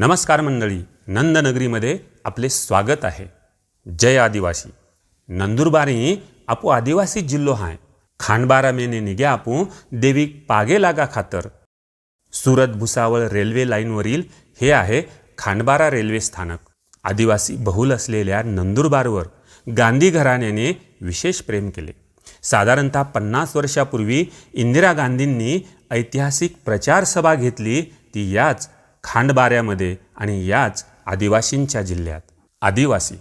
नमस्कार मंडळी नंदनगरीमध्ये आपले स्वागत आहे. जय आदिवासी. नंदुरबारी आपू आदिवासी जिल्हो हाय. खांडबारा मेने निघ्या आपू देवी पागे लागा खातर. सुरत भुसावळ रेल्वे लाईनवरील हे आहे खांडबारा रेल्वे स्थानक. आदिवासी बहुल असलेल्या नंदुरबारवर गांधी घराण्याने विशेष प्रेम केले. साधारणतः पन्नास वर्षापूर्वी इंदिरा गांधींनी ऐतिहासिक प्रचार सभा घेतली ती याच खांडबाऱ्यामध्ये आणि याच आदिवासींच्या जिल्ह्यात. आदिवासी.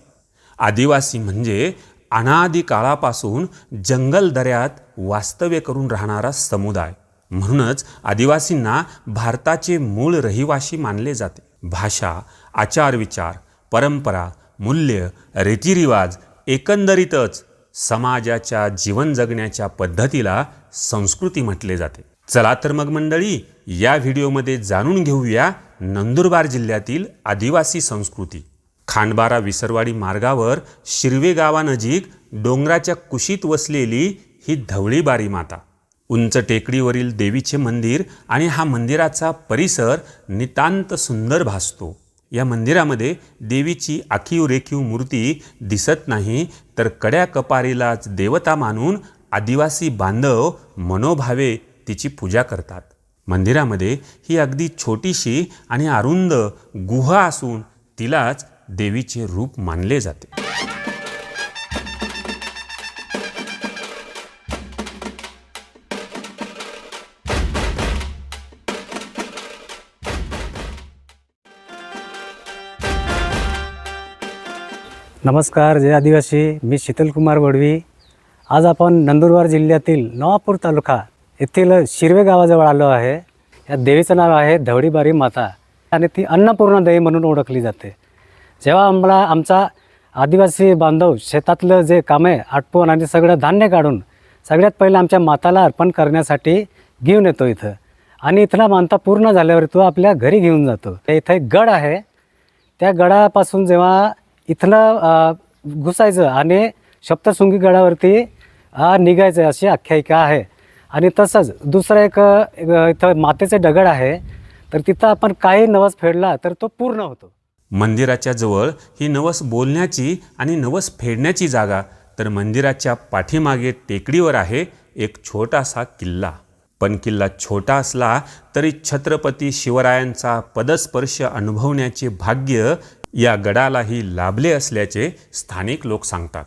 आदिवासी म्हणजे अनादी काळापासून जंगल दऱ्यात वास्तव्य करून राहणारा समुदाय. म्हणूनच आदिवासींना भारताचे मूळ रहिवासी मानले जाते. भाषा आचारविचार परंपरा मूल्य रीतिरिवाज एकंदरीतच समाजाच्या जीवन जगण्याच्या पद्धतीला संस्कृती म्हटले जाते. चला तर मग मंडळी या व्हिडिओमध्ये जाणून घेऊया नंदुरबार जिल्ह्यातील आदिवासी संस्कृती. खांडबारा विसरवाडी मार्गावर शिरवे गावानजीक डोंगराच्या कुशीत वसलेली ही धवळीबारी माता उंच टेकडीवरील देवीचे मंदिर आणि हा मंदिराचा परिसर नितांत सुंदर भासतो. या मंदिरामध्ये देवीची आखीव रेखीव मूर्ती दिसत नाही तर कड्या कपारीलाच देवता मानून आदिवासी बांधव मनोभावे तिची पूजा करतात. मंदिरामध्ये ही अगदी छोटीशी आणि अरुंद गुहा असून तिलाच देवीचे रूप मानले जाते. नमस्कार जय आदिवासी. मी शीतलकुमार वडवी. आज आपण नंदुरबार जिल्ह्यातील नवापूर तालुका येथील शिरवे गावाजवळ आलो आहे. या देवीचं नाव आहे धवडीबारी माता आणि ती अन्नपूर्णा देवी म्हणून ओळखली जाते. जेव्हा आम्हाला आमचा आदिवासी बांधव शेतातलं जे काम आहे आटपून आणि सगळं धान्य काढून सगळ्यात पहिलं आमच्या माताला अर्पण करण्यासाठी घेऊन येतो इथं. आणि इथला मानता पूर्ण झाल्यावर तो आपल्या घरी घेऊन जातो. इथं एक गड आहे. त्या गडापासून जेव्हा इथनं घुसायचं आणि सप्तशृंगी गडावरती निघायचं अशी आख्यायिका आहे. आणि तसंच दुसरं एक इथं मातेचे दगड आहे तर तिथं आपण काही नवस फेडला तर तो पूर्ण होतो. मंदिराच्या जवळ ही नवस बोलण्याची आणि नवस फेडण्याची जागा तर मंदिराच्या पाठीमागे टेकडीवर आहे एक छोटासा किल्ला. पण किल्ला छोटा असला तरी छत्रपती शिवरायांचा पदस्पर्श अनुभवण्याचे भाग्य या गडालाही लाभले असल्याचे स्थानिक लोक सांगतात.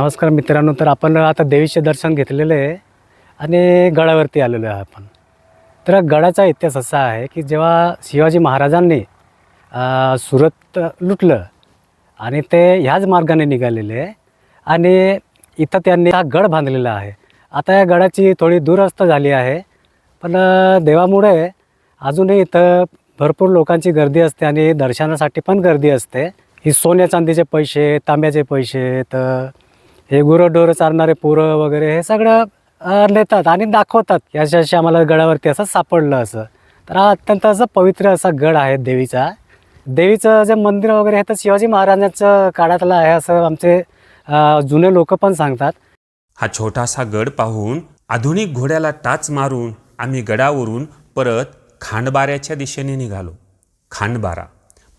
नमस्कार मित्रांनो तर आपण आता देवीचे दर्शन घेतलेलं आहे आणि गडावरती आलेलो आहे आपण. तर गडाचा इतिहास असा आहे की जेव्हा शिवाजी महाराजांनी सुरत लुटलं आणि ते ह्याच मार्गाने निघालेले आणि इथं त्यांनी हा गड बांधलेला आहे. आता या गडाची थोडी दुरस्त झाली आहे पण देवामुळे अजूनही इथं भरपूर लोकांची गर्दी असते आणि दर्शनासाठी पण गर्दी असते. ही सोन्या चांदीचे पैसे तांब्याचे पैसे तर हे गुरंढोरं चालणारे पोरं वगैरे हे सगळं नेतात आणि दाखवतात की अशा अशा आम्हाला गडावरती असं सापडलं असं. तर हा अत्यंत असं पवित्र असा गड आहे देवीचा. देवीचं जे मंदिर वगैरे आहे तर शिवाजी महाराजांचं काळातलं आहे असं आमचे जुने लोक पण सांगतात. हा छोटासा गड पाहून आधुनिक घोड्याला टाच मारून आम्ही गडावरून परत खांडबाऱ्याच्या दिशेने निघालो. खांडबारा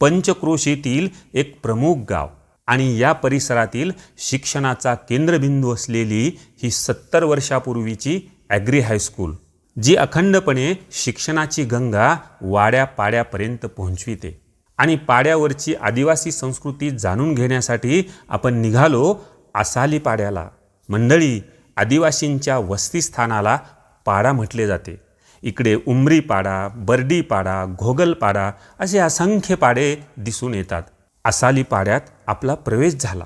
पंचक्रोशीतील एक प्रमुख गाव. आणि या परिसरातील शिक्षणाचा केंद्रबिंदू असलेली ही सत्तर वर्षापूर्वीची ॲग्री हायस्कूल जी अखंडपणे शिक्षणाची गंगा वाड्या पाड्यापर्यंत पोहोचविते. आणि पाड्यावरची आदिवासी संस्कृती जाणून घेण्यासाठी आपण निघालो आसाली पाड्याला. मंडळी आदिवासींच्या वस्तीस्थानाला पाडा म्हटले जाते. इकडे उमरी पाडा बर्डी पाडा घोगल पाडा असे असंख्य पाडे दिसून येतात. आसाली पाड्यात आपला प्रवेश झाला.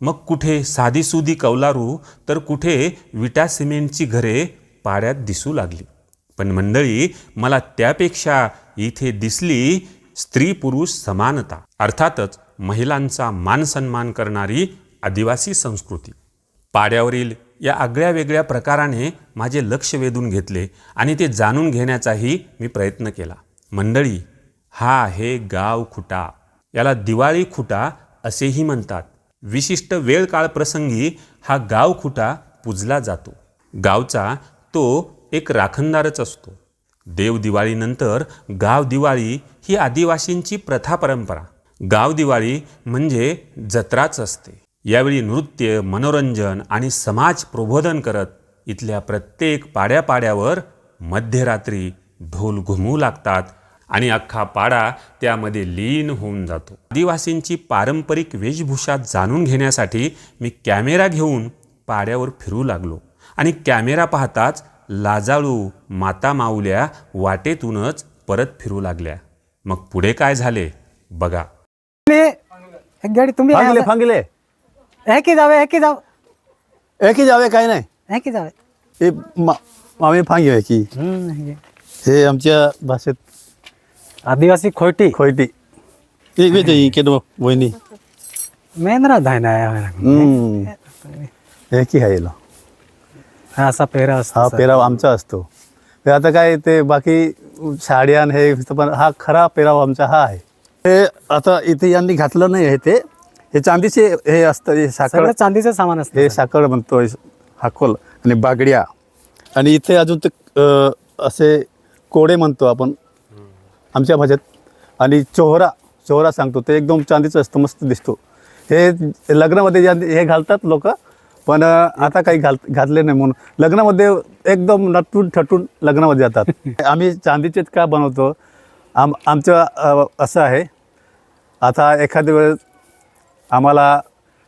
मग कुठे साधीसुधी कौलारू तर कुठे विटा सिमेंटची घरे पाड्यात दिसू लागली. पण मंडळी मला त्यापेक्षा इथे दिसली स्त्री पुरुष समानता अर्थातच महिलांचा मानसन्मान करणारी आदिवासी संस्कृती. पाड्यावरील या आगळ्या वेगळ्या प्रकाराने माझे लक्ष वेधून घेतले आणि ते जाणून घेण्याचाही मी प्रयत्न केला. मंडळी हा आहे गाव खुटा. याला दिवाळी खुटा असेही म्हणतात. विशिष्ट वेळ काळ प्रसंगी हा गाव खुटा पूजला जातो. गावचा तो एक राखणदारच असतो. देव दिवाळीनंतर गाव दिवाळी ही आदिवासींची प्रथा परंपरा. गाव दिवाळी म्हणजे जत्राच असते. यावेळी नृत्य मनोरंजन आणि समाज प्रबोधन करत इथल्या प्रत्येक पाड्यापाड्यावर मध्यरात्री ढोल घुमू लागतात आणि अख्खा पाडा त्यामध्ये लीन होऊन जातो. आदिवासींची पारंपरिक वेशभूषा जाणून घेण्यासाठी मी कॅमेरा घेऊन पाड्यावर फिरू लागलो. आणि कॅमेरा पाहताच लाजाळू माता माऊल्या वाटेतूनच परत फिरू लागल्या. मग पुढे काय झाले? बघा. तुम्ही एक गाडी तुम्ही फांगले फांगले. हे की जावे हे की जाव एकी जावे काय नाही. हे की जावे. हे मा मामी फांगे की. हे आमच्या भाषेत आदिवासी खोटी. हे केलो वहिनी. मेंद्रा धायना. हे. की आहे याला. हा असा पेहरा असतो हा. पेराव आमचा असतो. ते आता काय ते बाकी साड्या आणि हे पण हा खरा पेराव आमचा हा आहे. हे आता इथे यांनी घातलं नाही आहे ते. हे चांदीचे हे असतं हे साखर. सगळं चांदीचं सामान असतं हे साखर म्हणतो हाकोल आणि बागड्या. आणि इथे अजून ते अ, असे कोडे म्हणतो आपण. आमच्या भाषेत आणि चोहरा चोहरा सांगतो ते एकदम चांदीचं असतं मस्त दिसतो. हे लग्नामध्ये हे घालतात लोक पण आता काही घाल घातले नाही म्हणून. लग्नामध्ये एकदम नटून ठटून लग्नामध्ये जातात. आम्ही चांदीचेच का बनवतो? आम आमचं असं आहे. आता एखाद्या वेळेस आम्हाला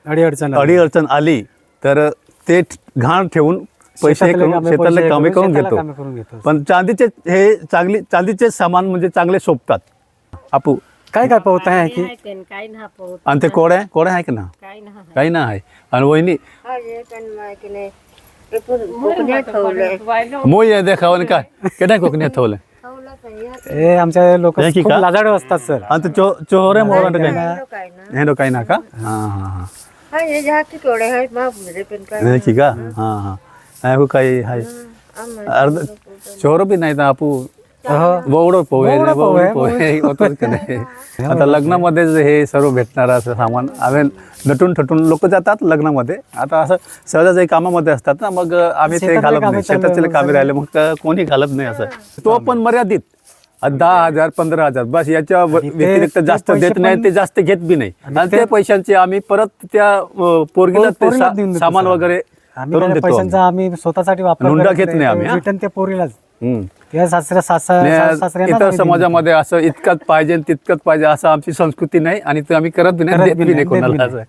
अडीअडचण अडी अडचण आली तर ते घाण ठेवून पैसे शेतातले करून कामे, शेतातले पैसे कामे करून करून शेताला कामे घेतो करून घेतो. पण चांदीचे हे चांगली चांदीचे सामान म्हणजे चांगले शोभतात. आपू. काय काय पाहत आहे की आहे ते काही ना पाहत. आणि ते कोड्या कोड्या आहे का ना? काही ना काही ना आहे. आणि वहिनी? हा जे पण माहिती नाही ते पण कोकणात ठेवलंय. मोई आहे देखावं आणि काय? केडा कोकणी ठेवलं ठेवलं पण या हे आमचे लोक हे की खूप का? लाजाडू असतात सर. आणि ते चो चोहरे मोहरा काय ठेवलं काय ना? हे नो काही ना का? हां हां हां. हा हे जे हाती थोडे आहेत महापुरे पण काय हे की का? हां हां नाही हो. काही आम्हाला अर्ध बी नाही तर आपू. बोवडं पोहे बोवडं बोवडं पोहे, होतच का नाही आता लग्नामध्ये हे सर्व भेटणार असं सामान. आम्ही नटून ठटून लोक जातात लग्नामध्ये. आता असं सहजासहजी कामामध्ये असतात ना मग आम्ही ते घालत कामे नाही. शेतातले मग कामे राहिले मग कोणी घालत नाही असं. तो पण मर्यादित. दहा हजार पंधरा हजार बस याच्या व्यतिरिक्त जास्त देत नाही ते जास्त घेत बी नाही. आणि त्या पैशांचे आम्ही परत त्या पोरगीला ते सामान. वगैरे आम्ही करून त्या देतो आम्ही. पैशांचा आम्ही स्वतःसाठी वापर हुंडा करत घेत नाही आम्ही, हा? रिटर्न त्या पोरीलाच हम्म. त्या सासऱ्या सासऱ्या आणि सासऱ्यांनाच इतर समाजामध्ये असं इतकंच पाहिजे तितकंच पाहिजे असं आमची संस्कृती नाही आणि ते आम्ही करत बी नाही करत देत बी बी नाही, नाही देत बी कोणाला नाही.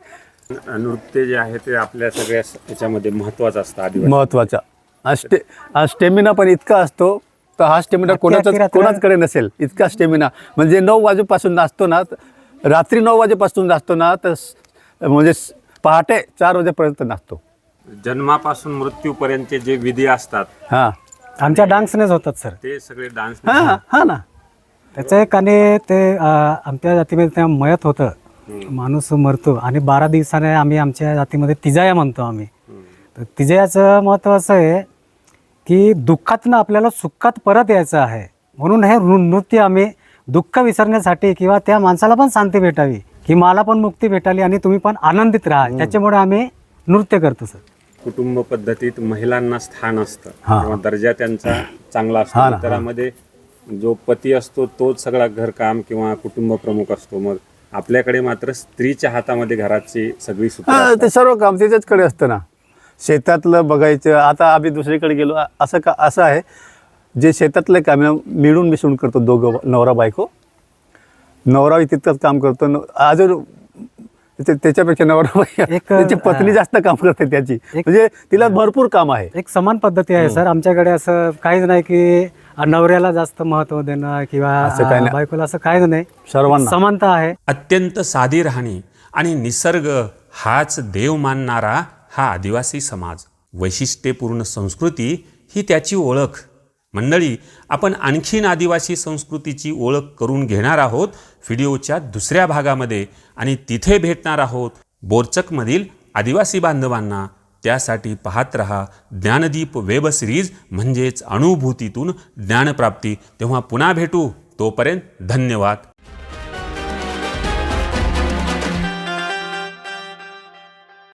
असं नृत्य जे आहे ते आपल्या सगळ्या याच्यामध्ये महत्वाचं असतं आदिवासी महत्त्वाचा स्टे आणि स्टेमिना पण इतका असतो तर हा स्टेमिना अख्खी रात्र- कोणाचकडे नसेल इतका स्टेमिना म्हणजे नऊ वाजेपासून नाचतो ना रात्री नऊ वाजेपासून नाचतो ना तर स- म्हणजे स- पहाटे चार वाजेपर्यंत नाचतो जन्मापासून मृत्यूपर्यंतचे जे विधी असतात हां. आमच्या डान्सनेच होतात सर. ते सगळे डान्स हां हां ना. त्याचं एक आणि ते अं, आमच्या जातीमध्ये त्या मयत होतं. माणूस मरतो. आणि बारा दिवसाने आम्ही आमच्या जातीमध्ये तिजाया म्हणतो आम्ही. तर तिजयाचं महत्त्व असं आहे की दुःखातनं आपल्याला सुखात परत यायचं आहे. म्हणून हे नृ- नृत्य आम्ही दुःख विसरण्यासाठी किंवा त्या माणसाला पण शांती भेटावी. की मला पण मुक्ती भेटाली आणि तुम्ही पण आनंदित राहा. त्याच्यामुळे आम्ही नृत्य करतो सर. कुटुंब पद्धतीत महिलांना स्थान असतं हा. किंवा दर्जा त्यांचा चांगला हा असतो ना, हा. इतरांमध्ये जो पती असतो तोच सगळा घरकाम किंवा कुटुंब प्रमुख असतो मग आपल्याकडे मात्र स्त्रीच्या हातामध्ये घराची सगळी सूत्र हा, असतात. ते सर्व काम त्याच्याचकडे असतं ना शेतातलं बघायचं आता आम्ही दुसरीकडे गेलो असं का असं आहे जे शेतातलं काम आहे मिळून मिसळून करतो दोघं नवरा बायको नवराही तितकंच काम करतो न- अजून त्याच्यापेक्षा नवरा एक, त्याची पत्नी. जास्त काम करते त्याची. म्हणजे तिला भरपूर काम आहे. एक समान पद्धती आहे सर. आमच्याकडे असं काहीच नाही की नवऱ्याला जास्त महत्त्व देणं किंवा. बायकोला असं काहीच नाही. सर्वांना. समानता आहे. अत्यंत साधी राहणी आणि निसर्ग हाच देव मानणारा हा आदिवासी समाज. वैशिष्ट्यपूर्ण संस्कृती ही त्याची ओळख. मंडळी आपण आणखीन आदिवासी संस्कृतीची ओळख करून घेणार आहोत व्हिडिओच्या दुसऱ्या भागामध्ये आणि तिथे भेटणार आहोत बोरचकमधील आदिवासी बांधवांना. त्यासाठी पाहत रहा ज्ञानदीप वेब सिरीज म्हणजेच अनुभूतीतून ज्ञानप्राप्ती. तेव्हा पुन्हा भेटू. तोपर्यंत धन्यवाद.